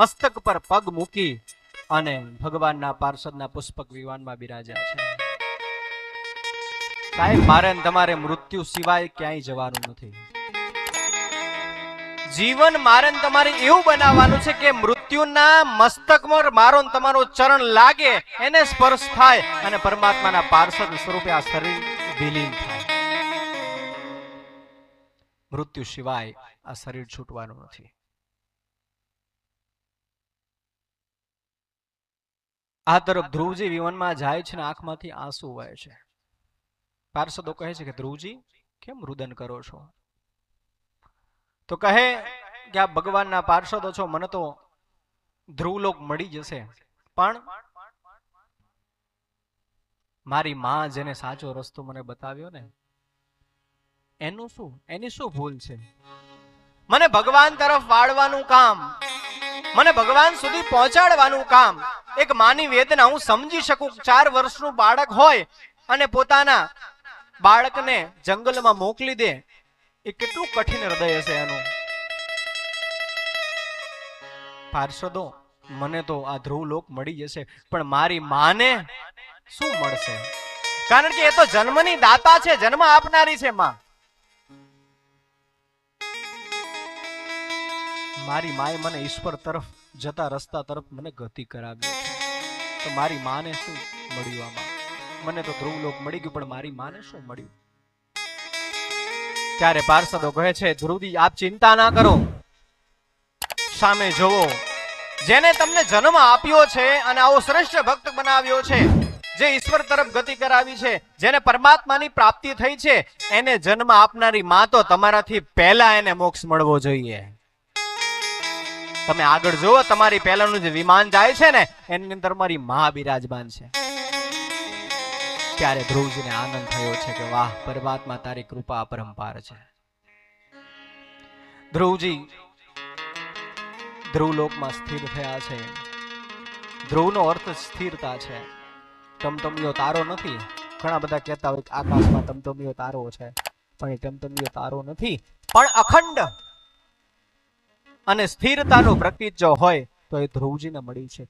મસ્તક પર પગ મૂકી અને ભગવાનના પાર્ષદના પુષ્પક વિવાનમાં બિરાજ્યા છે. સાહેબ, મારે તમારે મૃત્યુ સિવાય ક્યાંય જવાનું નથી. જીવન મારે તમારે એવું બનાવવાનું છે કે મૃત્યુના મસ્તકમાં મારો તમારો ચરણ લાગે, એને સ્પર્શ થાય અને પરમાત્માના પાર્ષદ સ્વરૂપે આ શરીર વિલીન થાય. મૃત્યુ સિવાય આ શરીર છૂટવાનું નથી. આ તરફ ધ્રુવજી વિમાનમાં જાય છે ને આંખમાંથી આંસુ વહે છે. પાર્ષદો કહે છે કે, ધ્રુવજી, કેમ રુદન કરો છો? તો કહે કે આ ભગવાનના પાર્ષદો છો, મને તો ધ્રુવલોક મળી જશે. પણ મારી માં જેને સાચો રસ્તો મને બતાવ્યો ને, એનું શું? એની શું ભૂલ છે? મને ભગવાન તરફ વાળવાનું કામ મને ભગવાન સુધી પહોંચાડવાનું કામ. એક માની વેદના, હું સમજી શકું ચાર વર્ષનું બાળક હોય અને પોતાના બાળકને જંગલમાં મોકલી દે, એ કેટલું કઠિન હૃદય હશે એનું પાર્ષદો, મને તો આ ધ્રુવ લોક મળી જશે, પણ મારી માને શું મળશે? કારણ કે એ તો જન્મની દાતા છે, જન્મ આપનારી છે માં. મારી માએ મને ઈશ્વર તરફ જતા રસ્તા તરફ મને ગતિ કરાવી તો મારી માને શું મળ્યું આમાં? મને તો ધ્રુવલોક મળી ગયું, પણ મારી માને શું મળ્યું? ત્યારે પાર્ષદો કહે છે, ધ્રુવજી, આપ ચિંતા ના કરો. સામે જોવો જેને તમને જન્મ આપ્યો છે અને આવો શ્રેષ્ઠ ભક્ત બનાવ્યો છે, જે ઈશ્વર તરફ ગતિ કરાવી છે, જેને પરમાત્માની પ્રાપ્તિ થઈ છે, એને જન્મ આપનારી મા તો તમારાથી પહેલા એને મોક્ષ મળવો જોઈએ. તમે આગળ જુઓ, તમારી પહેલાનું જે વિમાન જાય છે ને, એની અંદર મારી મા બિરાજમાન છે. ત્યારે ધ્રુવજીને આનંદ થયો છે કે વાહ, પરમાત્મા તારી કૃપા અપરંપાર છે. ધ્રુવજી ધ્રુવલોકમાં સ્થિર થયા છે. ધ્રુવનો અર્થ સ્થિરતા છે. ટમટમિયો તારો નથી. ઘણા બધા કહેતા હોય કે આકાશમાં ટમટમિયો તારો છે, પણ એ ટમટમિયો તારો નથી. પણ અખંડ અને સ્થિરતાનું પ્રતીક જો હોય તો એ ધ્રુવજીને મળી છે.